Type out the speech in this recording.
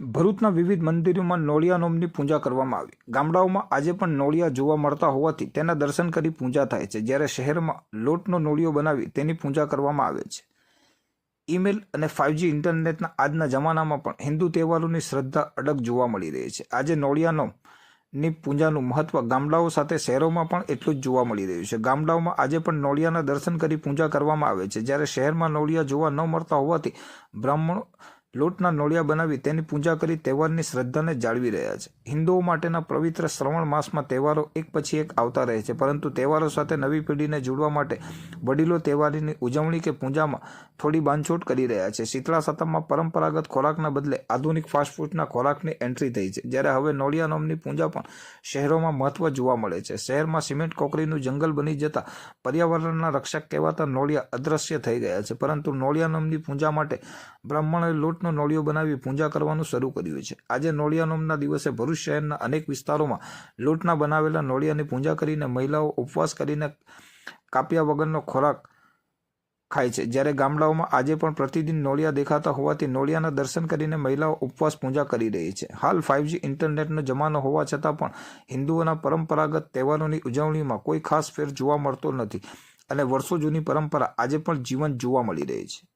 ભરૂચના વિવિધ મંદિરોમાં નોળિયા નોમની પૂજા કરવામાં આવી. ગામડાઓમાં આજે પણ નોળિયા જોવા મળતા હોવાથી તેના દર્શન કરી પૂજા થાય છે. જ્યારે શહેરમાં લોટનો નોળિયો બનાવી તેની પૂજા કરવામાં આવે છે. ઈમેલ અને ફાઇવજી ઇન્ટરનેટના આજના જમાનામાં પણ હિન્દુ તહેવારોની શ્રદ્ધા અડગ જોવા મળી રહી છે. આજે નોળિયાનો ની પૂજાનું મહત્વ ગામડાઓ સાથે શહેરોમાં પણ એટલું જ જોવા મળી રહ્યું છે. ગામડાઓમાં આજે પણ નોળિયાના દર્શન કરી પૂજા કરવામાં આવે છે. જ્યારે શહેરમાં નોળિયા જોવા ન મળતા હોવાથી બ્રાહ્મણો લોટના નોળિયા બનાવી તેની પૂજા કરી તહેવારની શ્રદ્ધાને જાળવી રહ્યા છે. હિન્દુઓ માટેના પવિત્ર શ્રવણ માસમાં તહેવારો એક પછી એક આવતા રહે છે. પરંતુ તહેવારો સાથે નવી પેઢીને જોડવા માટે વડીલો તહેવારની ઉજવણી કે પૂજામાં થોડી બાંધછોડ કરી રહ્યા છે. શીતળા સાતમમાં પરંપરાગત ખોરાકના બદલે આધુનિક ફાસ્ટફૂડના ખોરાકની એન્ટ્રી થઈ છે. જ્યારે હવે નોળિયા નોમની પૂજા પણ શહેરોમાં મહત્વ જોવા મળે છે. શહેરમાં સિમેન્ટ કોકરીનું જંગલ બની જતા પર્યાવરણના રક્ષક કહેવાતા નોળિયા અદ્રશ્ય થઈ ગયા છે. પરંતુ નોળિયા નોમની પૂજા માટે બ્રાહ્મણોએ લોટનો નોળિયો બનાવી પૂજા કરવાનું શરૂ કર્યું છે. આજે નોળિયા નોમના દિવસે ભરૂચ શહેરના અનેક વિસ્તારોમાં લોટના બનાવેલા નોળિયાની પૂજા કરીને મહિલાઓ ઉપવાસ કરીને કાપ્યા વગરનો ખોરાક ખાય છે. જ્યારે ગામડાઓમાં આજે પણ પ્રતિદિન નોળિયા દેખાતા હોવાથી નોળિયાના દર્શન કરીને મહિલાઓ ઉપવાસ પૂજા કરી રહી છે. હાલ ફાઇવજી ઇન્ટરનેટનો જમાનો હોવા છતાં પણ હિન્દુઓના પરંપરાગત તહેવારોની ઉજવણીમાં કોઈ ખાસ ફેર જોવા મળતો નથી અને વર્ષો જૂની પરંપરા આજે પણ જીવંત જોવા મળી રહી છે.